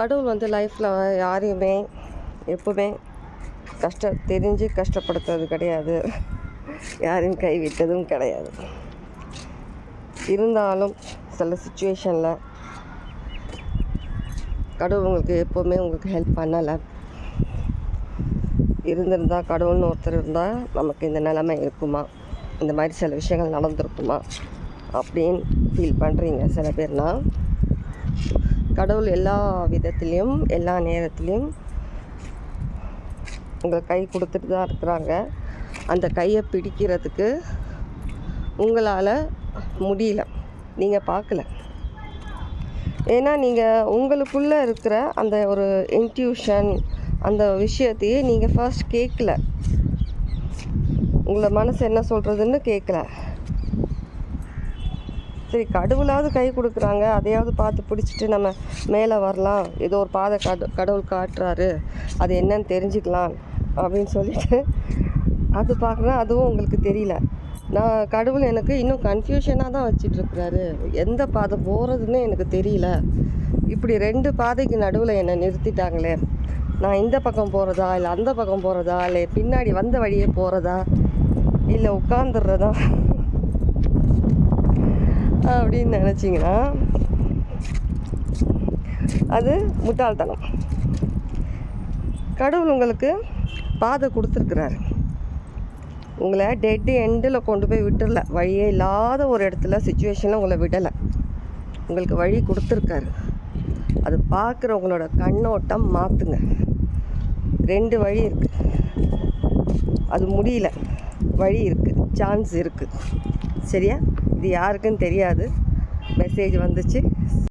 கடவுள் வந்து லைஃப்பில் யாரையுமே எப்பவுமே கஷ்ட தெரிஞ்சு கஷ்டப்படுத்துறது கிடையாது. யாரையும் கைவிட்டதும் கிடையாது. இருந்தாலும் சில சுச்சுவேஷனில் கடவுள் உங்களுக்கு எப்போவுமே உங்களுக்கு ஹெல்ப் பண்ணலை. இருந்திருந்தால் கடவுள்னு ஒருத்தர் இருந்தால் நமக்கு இந்த நிலைமை இருக்குமா? இந்த மாதிரி சில விஷயங்கள் நடந்திருக்குமா? அப்படின்னு ஃபீல் பண்ணுறீங்க சில பேர்னால் கடவுள் எல்லா விதத்துலேயும் எல்லா நேரத்துலேயும் உங்கள் கை கொடுத்துட்டு தான் இருக்கிறாங்க. அந்த கையை பிடிக்கிறதுக்கு உங்களால் முடியல. நீங்கள் பார்க்கல. ஏன்னா நீங்கள் உங்களுக்குள்ளே இருக்கிற அந்த ஒரு இன்ட்யூஷன் அந்த விஷயத்தையே நீங்கள் ஃபர்ஸ்ட் கேட்கல உங்களை மனசு என்ன சொல்கிறதுன்னு கேட்கல சரி கடவுளாவது கை கொடுக்குறாங்க. அதையாவது பார்த்து பிடிச்சிட்டு நம்ம மேலே வரலாம். ஏதோ ஒரு பாதை கட கடவுள் காட்டுறாரு. அது என்னன்னு தெரிஞ்சுக்கலாம் அப்படின்னு சொல்லிட்டு அது பார்க்குறேன். அதுவும் உங்களுக்கு தெரியல. நான் கடவுள் எனக்கு இன்னும் கன்ஃபியூஷனாக தான் வச்சிட்ருக்கிறாரு. எந்த பாதை போகிறதுன்னு எனக்கு தெரியல. இப்படி ரெண்டு பாதைக்கு நடுவில் என்னை நிறுத்திட்டாங்களே. நான் இந்த பக்கம் போகிறதா இல்லை அந்த பக்கம் போகிறதா இல்லை பின்னாடி வந்த வழியே போகிறதா இல்லை உட்காந்துடுறதா அப்படின்னு நினச்சிங்கன்னா அது முட்டாள்தனம். கடவுள் உங்களுக்கு பாதை கொடுத்துருக்குறாரு. உங்களை டெட்டு எண்டில் கொண்டு போய் விட்டுறல. வழியே இல்லாத ஒரு இடத்துல சுச்சுவேஷனில் உங்களை விடலை. உங்களுக்கு வழி கொடுத்துருக்காரு. அது பார்க்குறவங்களோட கண்ணோட்டம் மாற்றுங்க ரெண்டு வழி இருக்குது அது முடியல. வழி இருக்குது சான்ஸ் இருக்குது சரியா? இது யாருக்குன்னு தெரியாது. மெசேஜ் வந்துச்சு.